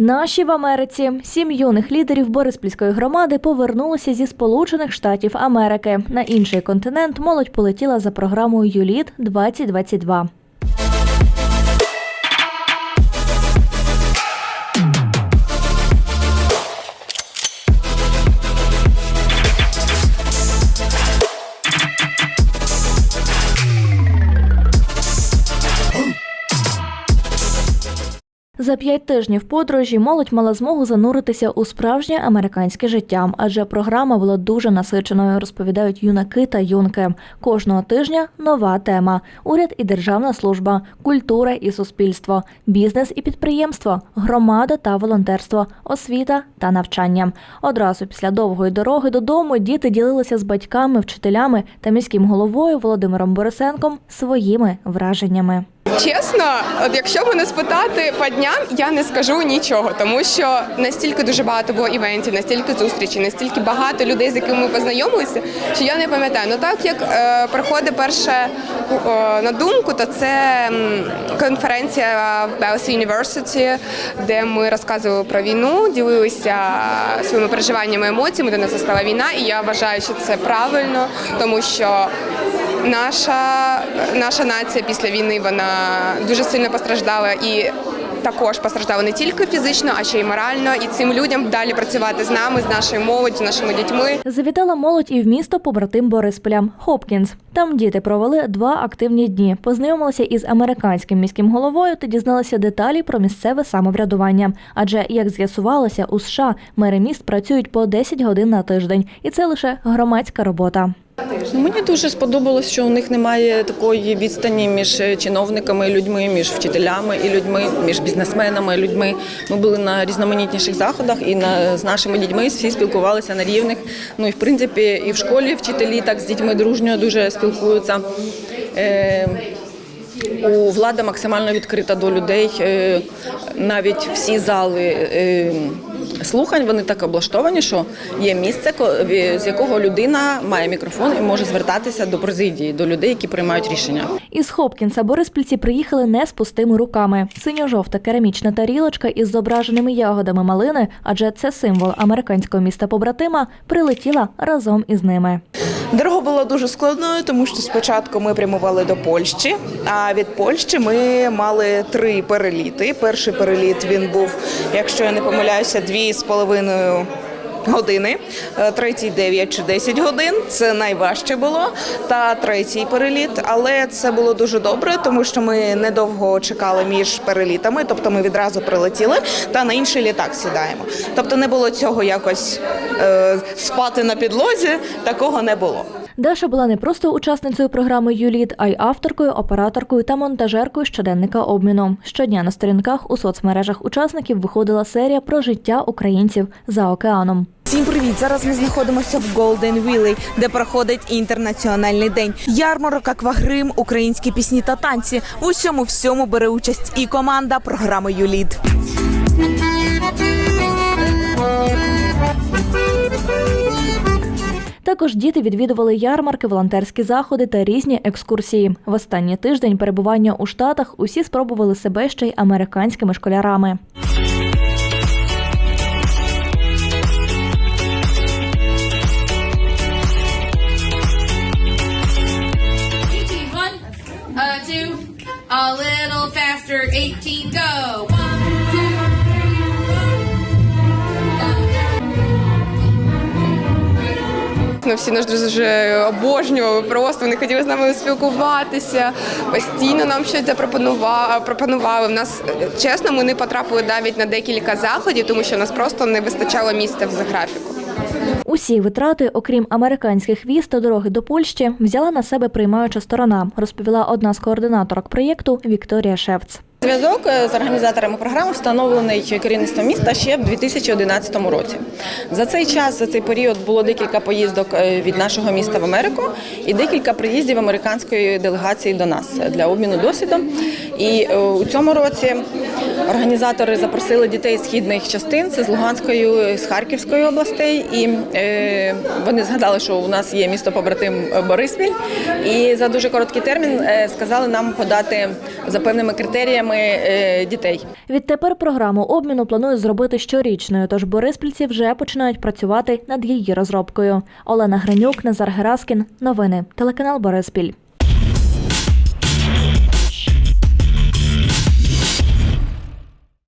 Наші в Америці сім юних лідерів Бориспільської громади повернулися зі Сполучених Штатів Америки. На інший континент молодь полетіла за програмою ЮЛІТ 2022 За п'ять тижнів подорожі молодь мала змогу зануритися у справжнє американське життя, адже програма була дуже насиченою, розповідають юнаки та юнки. Кожного тижня нова тема: уряд і державна служба, культура і суспільство, бізнес і підприємство, громада та волонтерство, освіта та навчання. Одразу після довгої дороги додому діти ділилися з батьками, вчителями та міським головою Володимиром Борисенком своїми враженнями. Чесно, от якщо мене спитати по дням, я не скажу нічого, тому що настільки дуже багато було івентів, настільки зустрічей, настільки багато людей, з якими ми познайомилися, що я не пам'ятаю. Ну так як е, приходить перше е, на думку, то це конференція в Bells University, де ми розказували про війну, ділилися своїми переживаннями, емоціями, де нас застала війна, і я вважаю, що це правильно, тому що наша, наша нація після війни вона дуже сильно постраждала і. Також постраждала не тільки фізично, а ще й морально. І цим людям далі працювати з нами, з нашою молоддю, з нашими дітьми. Завітала молодь і в місто побратим Борисполя Хопкінс. Там діти провели два активні дні. Познайомилися із американським міським головою та дізналися деталі про місцеве самоврядування. Адже, як з'ясувалося, у США мери міст працюють по 10 годин на тиждень, і це лише громадська робота. Мені дуже сподобалось, що у них немає такої відстані між е, чиновниками і людьми, між вчителями і людьми, між бізнесменами і людьми. Ми були на різноманітніших заходах і на, з нашими дітьми всі спілкувалися на рівних. Ну і в принципі, і в школі вчителі так з дітьми дружньо дуже спілкуються. Е, у влада максимально відкрита до людей. Е, Навіть всі зали е, слухань вони так облаштовані, що є місце, з якого людина має мікрофон і може звертатися до президії, до людей, які приймають рішення. Із Хопкінса Бориспільці приїхали не з пустими руками. Синьо-жовта керамічна тарілочка із зображеними ягодами малини, адже це символ американського міста побратима, прилетіла разом із ними. Дорога була дуже складною, тому що спочатку ми прямували до Польщі, а від Польщі ми мали три переліти. Перший переліт він був, якщо я не помиляюся, дві з половиною. Години, Е, третій 9 чи 10 годин. Це найважче було. Та третій переліт, але це було дуже добре, тому що ми недовго чекали між перелітами, тобто ми відразу прилетіли та на інший літак сідаємо. Тобто не було цього якось е, спати на підлозі, такого не було. Даша була не просто учасницею програми ЮЛІТ, а й авторкою, операторкою та монтажеркою щоденника обміну. Щодня на сторінках у соцмережах учасників виходила серія про життя українців за океаном. Всім привіт! Зараз ми знаходимося в Golden Valley, де проходить інтернаціональний день. Ярмарок, аквагрим, українські пісні та танці. В усьому всьому бере участь і команда програми Юліт. Також діти відвідували ярмарки, волонтерські заходи та різні екскурсії. В останній тиждень перебування у Штатах усі спробували себе ще й американськими школярами. Uh, a little faster, 18, go. Ну, всі нас дуже обожнювали, просто вони хотіли з нами спілкуватися, постійно нам щось запропонували. Пропонували. В нас чесно, ми не потрапили навіть на декілька заходів, тому що нас просто не вистачало місця в графіку. Усі витрати, окрім американських віз та дороги до Польщі, взяла на себе приймаюча сторона, розповіла одна з координаторок проєкту Вікторія Шевц. Зв'язок е, з організаторами програми встановлений керівництвом міста ще в 2011 році. За цей час, за цей період було декілька поїздок е, від нашого міста в Америку і декілька приїздів американської делегації до нас для обміну досвідом. І е, у цьому році Організатори запросили дітей з східних частин, це з Луганської, з Харківської областей, і е, вони згадали, що у нас є місто побратим Бориспіль, і за дуже короткий термін е, сказали нам подати за певними критеріями е, дітей. Відтепер програму обміну планують зробити щорічною, тож бориспільці вже починають працювати над її розробкою. Олена Гринюк, Назар Гераскін. Новини. Телеканал Бориспіль.